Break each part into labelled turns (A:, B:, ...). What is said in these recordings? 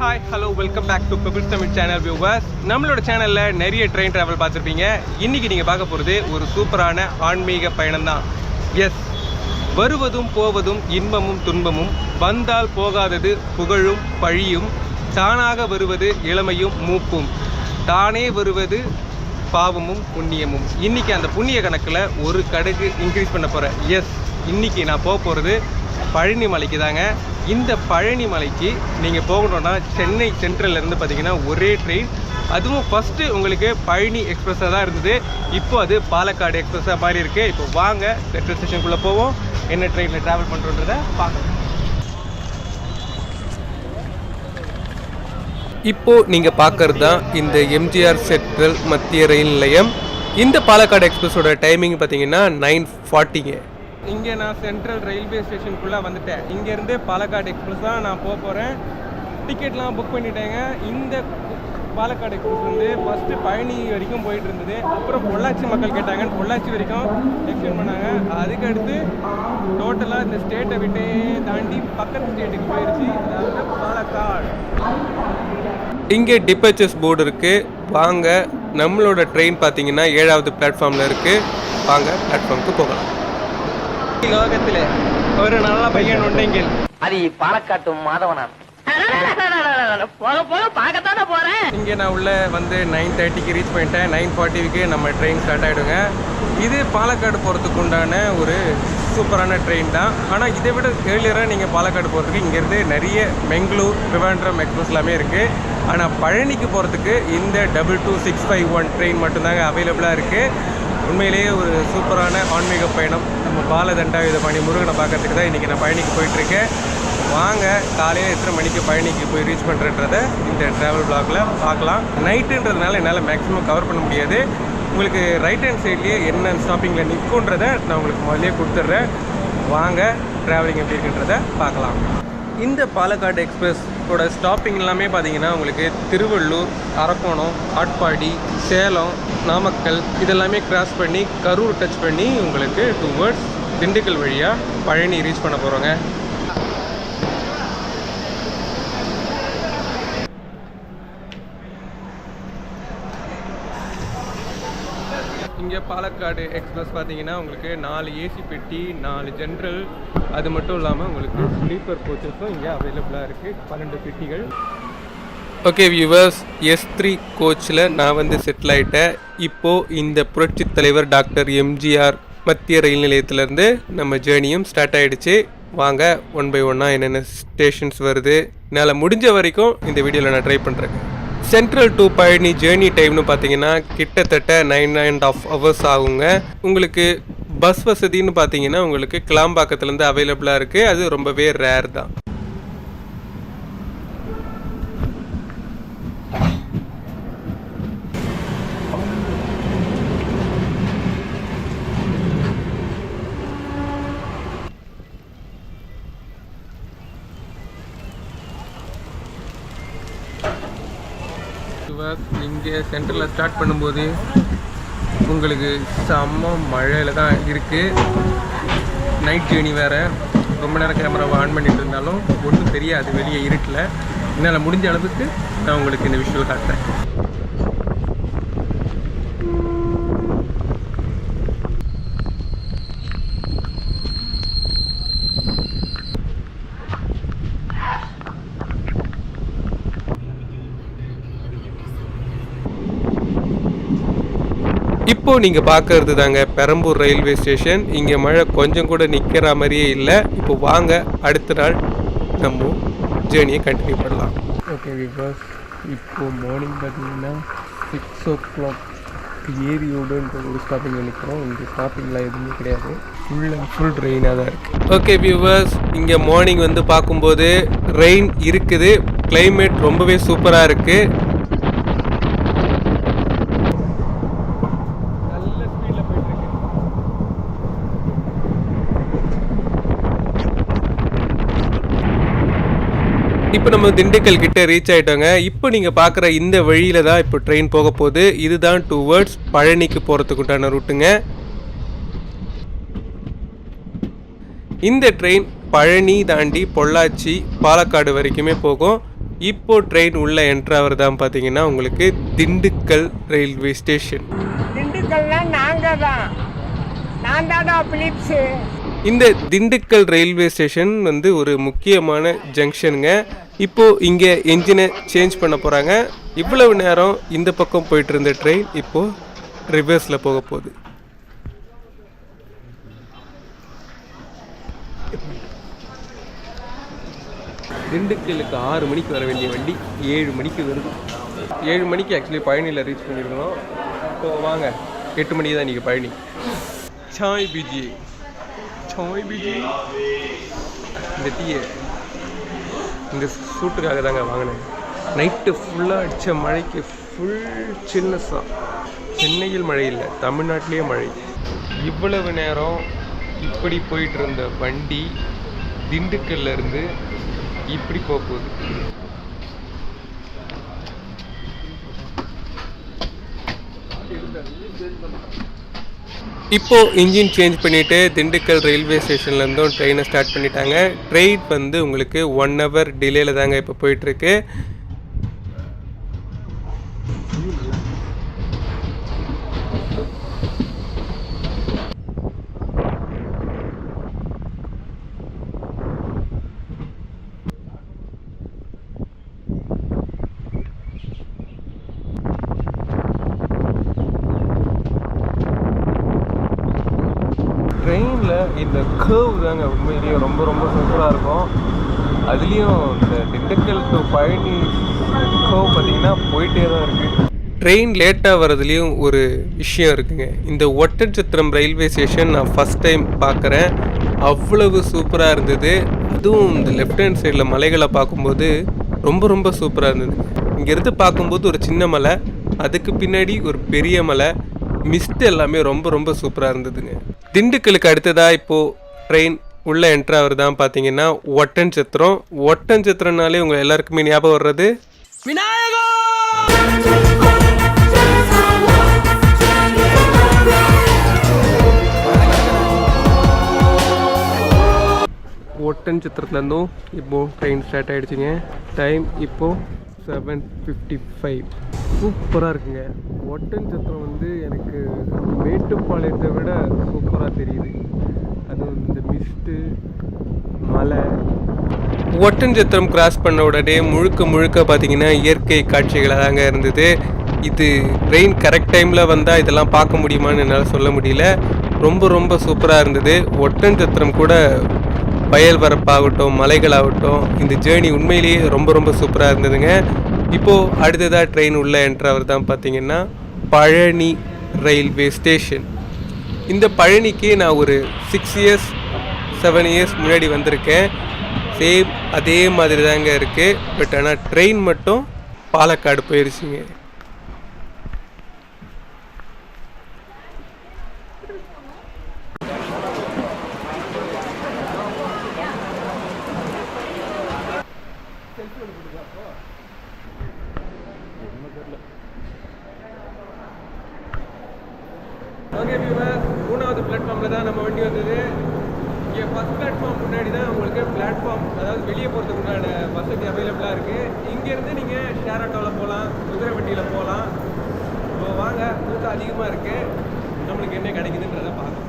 A: Hi hello welcome back to Bible Tamil channel viewers நம்மளோட சேனலில் நிறைய ட்ரெயின் ட்ராவல் பார்த்துருப்பீங்க. இன்னைக்கு நீங்கள் பார்க்க போகிறது ஒரு சூப்பரான ஆன்மீக பயணம் தான். எஸ் வருவதும் போவதும் இன்பமும் துன்பமும் வந்தால் போகாதது புகழும் பழியும் தானாக வருவது இளமையும் மூப்பும். தானே வருவது பாவமும் புண்ணியமும். இன்றைக்கி அந்த புண்ணிய கணக்கில் ஒரு கடைக்கு இன்க்ரீஸ் பண்ண போகிறேன் எஸ் இன்றைக்கி நான் போக போகிறது பழனி மலைக்கு தாங்க இந்த பழனி மலைக்கு நீங்கள் போகணுன்னா சென்னை சென்ட்ரல்லேருந்து பார்த்தீங்கன்னா ஒரே ட்ரெயின் அதுவும் ஃபஸ்ட்டு உங்களுக்கு பழனி எக்ஸ்பிரஸாக தான் இருந்தது. இப்போ அது பாலக்காடு எக்ஸ்பிரஸாக மாறி இருக்குது இப்போ வாங்க சென்ட்ரல் ஸ்டேஷனுக்குள்ளே போவோம். என்ன ட்ரெயினில் ட்ராவல் பண்ணுறோன்றதை பார்க்கலாம். இப்போது நீங்கள் பார்க்கறது தான் இந்த எம்ஜிஆர் சென்ட்ரல் மத்திய ரயில் நிலையம். இந்த பாலக்காடு எக்ஸ்பிரஸோட டைமிங் பார்த்தீங்கன்னா நைன் ஃபார்ட்டிங்க இங்கே நான் சென்ட்ரல் ரயில்வே ஸ்டேஷனுக்குள்ளே வந்துட்டேன். இங்கேருந்து பாலக்காடு எக்ஸ்பிரஸ் தான் நான் போக போகிறேன் டிக்கெட்லாம் புக் பண்ணிட்டேங்க. இந்த பாலக்காடு எக்ஸ்பிரஸ் வந்து ஃபஸ்ட்டு பழனி வரைக்கும் போயிட்டு இருந்தது. அப்புறம் பொள்ளாச்சி மக்கள் கேட்டாங்க. பொள்ளாச்சி வரைக்கும் எக்ஸ்டெண்ட் பண்ணாங்க. அதுக்கடுத்து டோட்டலாக இந்த ஸ்டேட்டை விட்டே தாண்டி பக்கத்து ஸ்டேட்டுக்கு போயிடுச்சு அதாவது பாலக்காடு. இங்கே டிபர்ச்சர்ஸ் போர்டு இருக்குது வாங்க. நம்மளோட ட்ரெயின் பார்த்தீங்கன்னா ஏழாவது பிளாட்ஃபார்மில் இருக்குது வாங்க பிளாட்ஃபார்முக்கு போகலாம். லோகத்தில் ஒரு நல்ல பையன் உண்டெங்கில்
B: அது பாலக்காட்டு மாதவனான் போக போக பார்க்கத்தானே போறேன்
A: இங்கே நான் உள்ள வந்து நைன் தேர்ட்டிக்கு ரீச் பண்ணிட்டேன் நைன் ஃபார்ட்டிக்கு நம்ம ட்ரெயின் ஸ்டார்ட் ஆகிடுங்க இது பாலக்காடு போகிறதுக்கு உண்டான ஒரு சூப்பரான ட்ரெயின் தான் ஆனால் இதை விட ஏர்லியராக நீங்கள் பாலக்காடு போகிறதுக்கு இங்கேருந்து நிறைய பெங்களூர் ட்ரிவாண்ட்ரம் எக்ஸ்பிரஸ் எல்லாமே இருக்குது ஆனால் பழனிக்கு போகிறதுக்கு இந்த double two six five one train மட்டும்தாங்க அவைலபிளாக இருக்குது உண்மையிலேயே ஒரு சூப்பரான ஆன்மீக பயணம். நம்ம பாலதண்டாயுதபாணி முருகனை பார்க்கறதுக்கு தான் இன்றைக்கி நான் பயணிக்கு போயிட்டுருக்கேன். வாங்க காலையில் எத்தனை மணிக்கு பயணிக்கு போய் ரீச் பண்ணுறன்றத இந்த ட்ராவல் பிளாக்ல பார்க்கலாம். நைட்டுன்றதுனால என்னால் மேக்ஸிமம் கவர் பண்ண முடியாது. உங்களுக்கு ரைட் ஹேண்ட் சைட்லேயே என்ன ஸ்டாப்பிங்கில் நிற்குன்றதை நான் உங்களுக்கு முதலே கொடுத்துட்றேன். வாங்க ட்ராவலிங் எப்படி இருக்குன்றதை பார்க்கலாம். இந்த பாலக்காடு எக்ஸ்பிரஸோட ஸ்டாப்பிங் எல்லாமே பார்த்தீங்கன்னா உங்களுக்கு திருவள்ளூர் அரக்கோணம் ஆட்பாடி சேலம் நாமக்கல் இதெல்லாமே கிராஸ் பண்ணி கரூர் டச் பண்ணி உங்களுக்கு டுவர்ட்ஸ் திண்டுக்கல் வழியாக பழனி ரீச் பண்ண போகிறோங்க இங்கே பாலக்காடு எக்ஸ்பிரஸ் பார்த்தீங்கன்னா உங்களுக்கு நாலு ஏசி பெட்டி நாலு ஜென்ரல் அது மட்டும் இல்லாமல் உங்களுக்கு ஸ்லீப்பர் கோச்சஸும் இங்கே அவைலபிளாக இருக்குது பன்னெண்டு பெட்டிகள். ஓகே வியூவர்ஸ் எஸ் த்ரீ கோச்சில் நான் வந்து செட்டில் ஆகிட்டேன் இப்போது இந்த புரட்சி தலைவர் டாக்டர் எம்ஜிஆர் மத்திய ரயில் நிலையத்திலேருந்து நம்ம ஜேர்னியும் ஸ்டார்ட் ஆகிடுச்சு வாங்க ஒன் பை ஒன்னாக என்னென்ன ஸ்டேஷன்ஸ் வருது. என்னால் முடிஞ்ச வரைக்கும் இந்த வீடியோவில் நான் ட்ரை பண்ணுறேன் சென்ட்ரல் டு பழனி ஜேர்னி டைம்னு பார்த்தீங்கன்னா கிட்டத்தட்ட நைன் அண்ட் ஆஃப் ஹவர்ஸ் ஆகுங்க. உங்களுக்கு பஸ் வசதின்னு பார்த்தீங்கன்னா உங்களுக்கு கிளாம்பாக்கத்துலேருந்து அவைலபிளாக இருக்குது அது ரொம்பவே ரேர் தான். இங்கே சென்டரில் ஸ்டார்ட் பண்ணும்போது உங்களுக்கு செம்ம மழையில் தான் இருக்குது நைட் ஜேர்னி வேறு. ரொம்ப நேரம் கேமராவை ஆன் பண்ணிட்டு இருந்தாலும் ஒன்றும் தெரியாது. வெளியே இருட்டில். என்னால் முடிஞ்ச அளவுக்கு நான் உங்களுக்கு இந்த விஷயம் காட்டுறேன். இப்போ நீங்கள் பார்க்கறது தாங்க பெரம்பூர் ரயில்வே ஸ்டேஷன். இங்கே மழை கொஞ்சம் கூட நிற்கிற மாதிரியே இல்லை. இப்போ வாங்க அடுத்த நாள் நம்ம ஜேர்னியை கண்டினியூ பண்ணலாம். ஓகே விவாஸ் இப்போ மார்னிங் பார்த்தீங்கன்னா சிக்ஸ் ஓ கிளாக் ஏரியோடுன்ற ஒரு ஸ்டாப்பிங்கில் நிற்கிறோம் இங்கே ஸ்டாப்பிங்லாம் எதுவுமே கிடையாது. ஃபுல் அண்ட் ஃபுல் ரெயினாக தான் இருக்குது ஓகே வியூவர்ஸ் இங்கே மார்னிங் வந்து பார்க்கும்போது ரெயின் இருக்குது. கிளைமேட் ரொம்பவே சூப்பராக இருக்குது இப்போ நம்ம திண்டுக்கல் கிட்ட ரீச் ஆகிட்டோங்க இப்போ நீங்கள் பார்க்குற இந்த வழியில் தான் இப்போ ட்ரெயின் போக போகுது. இதுதான் டுவர்ட்ஸ் பழனிக்கு போகிறதுக்குண்டான ரூட்டுங்க இந்த ட்ரெயின் பழனி தாண்டி பொள்ளாச்சி பாலக்காடு வரைக்குமே போகும். இப்போ ட்ரெயின் உள்ளே என்ட்ராவர் தான் பார்த்தீங்கன்னா உங்களுக்கு திண்டுக்கல் ரயில்வே ஸ்டேஷன்
C: திண்டுக்கல்ல நாங்கள் தான். நான் தானா பிலிப்ஸு.
A: இந்த திண்டுக்கல் ரயில்வே ஸ்டேஷன் வந்து ஒரு முக்கியமான ஜங்ஷனுங்க இப்போ இங்கே என்ஜினை சேஞ்ச் பண்ண போகிறாங்க இவ்வளவு நேரம் இந்த பக்கம் போயிட்டு இருந்த ட்ரெயின் இப்போ ரிவர்ஸில் போக போகுது. திண்டுக்கலுக்கு ஆறு மணிக்கு வர வேண்டிய வண்டி ஏழு மணிக்கு வருது. ஏழு மணிக்கு ஆக்சுவலி பழனியில் ரீச் பண்ணியிருக்கணும். இப்போ வாங்க எட்டு மணிக்கு தான் இன்றைக்கி பழனி சாய் பிஜி. சாய் பிஜி இந்த டீயை இந்த சூட்டுக்காக தாங்க வாங்கினேன். நைட்டு ஃபுல்லாக அடித்த மழைக்கு ஃபுல் சில்னஸ்ஸாக சென்னையில் மழை இல்லை தமிழ்நாட்டிலேயே மழை. இவ்வளவு நேரம் இப்படி போயிட்டு இருந்த வண்டி திண்டுக்கல்ல இருந்து இப்படி போக போகுது. இப்போ இன்ஜின் சேஞ்ச் பண்ணிட்டு திண்டுக்கல் ரயில்வே ஸ்டேஷன்லேருந்தும் ட்ரெயினை ஸ்டார்ட் பண்ணிட்டாங்க. ட்ரெயின் வந்து உங்களுக்கு ஒன் ஹவர் டிலேயில் தாங்க இப்போ போயிட்டுருக்கு இருக்கு ட்ரெயினில் இந்த கேர்வ் தாங்க உண்மையிலேயே ரொம்ப ரொம்ப சூப்பராக இருக்கும். அதுலேயும் இந்த திண்டுக்கல் டு பழனி கேர்வ் பார்த்தீங்கன்னா போயிட்டே தான் இருக்குது ட்ரெயின் லேட்டாக வர்றதுலேயும் ஒரு விஷயம் இருக்குங்க. இந்த ஒட்டன்சத்திரம் ரயில்வே ஸ்டேஷன் நான் ஃபஸ்ட் டைம் பார்க்குறேன் அவ்வளவு சூப்பராக இருந்தது. அதுவும் இந்த லெஃப்ட் ஹேண்ட் சைடில் மலைகளை பார்க்கும்போது ரொம்ப ரொம்ப சூப்பராக இருந்தது. இங்கேருந்து பார்க்கும்போது ஒரு சின்ன மலை அதுக்கு பின்னாடி ஒரு பெரிய மலை மிஸ்ட் எல்லாமே ரொம்ப ரொம்ப சூப்பராக இருந்ததுங்க. திண்டுக்கலுக்கு அடுத்ததாக இப்போது ட்ரெயின் உள்ள என்ட்ராவர் தான் பார்த்தீங்கன்னா ஒட்டன் சத்திரம் ஒட்டன் சத்திரம்னாலே உங்கள் எல்லாருக்குமே ஞாபகம் வர்றது ஒட்டன் சித்திரத்துலேருந்தும் இப்போது ட்ரெயின் ஸ்டார்ட் ஆகிடுச்சிங்க டைம் இப்போது செவன் ஃபிஃப்டி ஃபைவ் சூப்பராக இருக்குங்க ஒட்டன் சத்திரம் வந்து எனக்கு மேட்டுப்பாளையத்தை விட சூப்பராக தெரியுது. அதுவும் இந்த மிஸ்ட்டு மலை. ஒட்டன்சத்திரம் கிராஸ் பண்ண உடனே முழுக்க முழுக்க பார்த்தீங்கன்னா இயற்கை காட்சிகளாக தாங்க இருந்தது. இது ட்ரெயின் கரெக்ட் டைமில் வந்தால் இதெல்லாம் பார்க்க முடியுமான்னு என்னால் சொல்ல முடியல. ரொம்ப ரொம்ப சூப்பராக இருந்தது. ஒட்டன்சத்திரம் கூட வயல் வரப்பாகட்டும் மலைகளாகட்டும் இந்த ஜேர்னி உண்மையிலேயே ரொம்ப ரொம்ப சூப்பராக இருந்ததுங்க. இப்போது அடுத்ததாக ட்ரெயின் உள்ள என்ட்ராவர் தான் பார்த்தீங்கன்னா பழனி ரயில்வே ஸ்டேஷன் இந்த பழனிக்கு நான் ஒரு சிக்ஸ் இயர்ஸ் செவன் இயர்ஸ் முன்னாடி வந்திருக்கேன். சேம் அதே மாதிரி தாங்க இருக்குது பட் ஆனால் ட்ரெயின் மட்டும் பாலக்காடு போயிருச்சுங்க ஓகே வியூவர் மூணாவது பிளாட்ஃபார்மில் தான் நம்ம வண்டி வந்தது. இங்கே ஃபஸ்ட் பிளாட்ஃபார்ம் முன்னாடி தான் உங்களுக்கு பிளாட்ஃபார்ம் அதாவது வெளியே போகிறதுக்கு உண்டான வசதி அவைலபிளாக இருக்குது இங்கேருந்து நீங்கள் ஷேர் ஆட்டோவில் போகலாம் குதிரை வண்டியில் போகலாம் இப்போ வாங்க கூட்டம் அதிகமாக இருக்குது நம்மளுக்கு என்ன கிடைக்குதுன்றத பார்க்கலாம்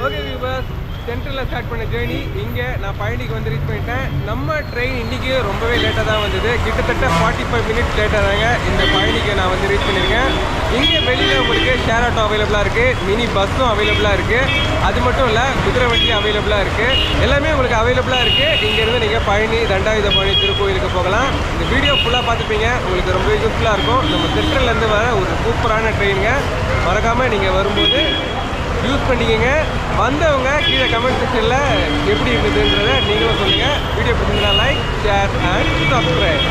A: ஓகே வியூவர்ஸ் சென்ட்ரலில் ஸ்டார்ட் பண்ண ஜேர்னி இங்கே நான் பழனிக்கு வந்து ரீச் பண்ணிட்டேன். நம்ம ட்ரெயின் இன்றைக்கி ரொம்பவே லேட்டாக தான் வந்தது. கிட்டத்தட்ட ஃபார்ட்டி ஃபைவ் மினிட்ஸ் லேட்டாக தாங்க இந்த பழனிக்கு நான் வந்து ரீச் பண்ணியிருக்கேன். இங்கே வெளியில் உங்களுக்கு ஷேர் ஆட்டோ அவைலபிளாக இருக்குது மினி பஸ்ஸும் அவைலபிளாக இருக்குது அது மட்டும் இல்லை குதிரை வண்டியும் அவைலபிளாக இருக்குது எல்லாமே உங்களுக்கு அவைலபிளாக இருக்குது இங்கேருந்து நீங்கள் பழனி தண்டாயுத பழனி திருக்கோயிலுக்கு போகலாம். இந்த வீடியோ ஃபுல்லாக பார்த்துப்பீங்க. உங்களுக்கு ரொம்பவே யூஸ்ஃபுல்லாக இருக்கும். நம்ம சென்ட்ரல்லேருந்து வர ஒரு சூப்பரான ட்ரெயினுங்க மறக்காமல் நீங்கள் வரும்போது யூஸ் பண்ணிக்கோங்க. வந்தவங்க கீழே கமெண்ட் செக்ஷனில் எப்படி இருக்குதுன்றதை நீங்களும் சொல்லுங்கள் வீடியோ பிடிச்சிருந்தா லைக் ஷேர் அண்ட் சப்ஸ்கிரைப்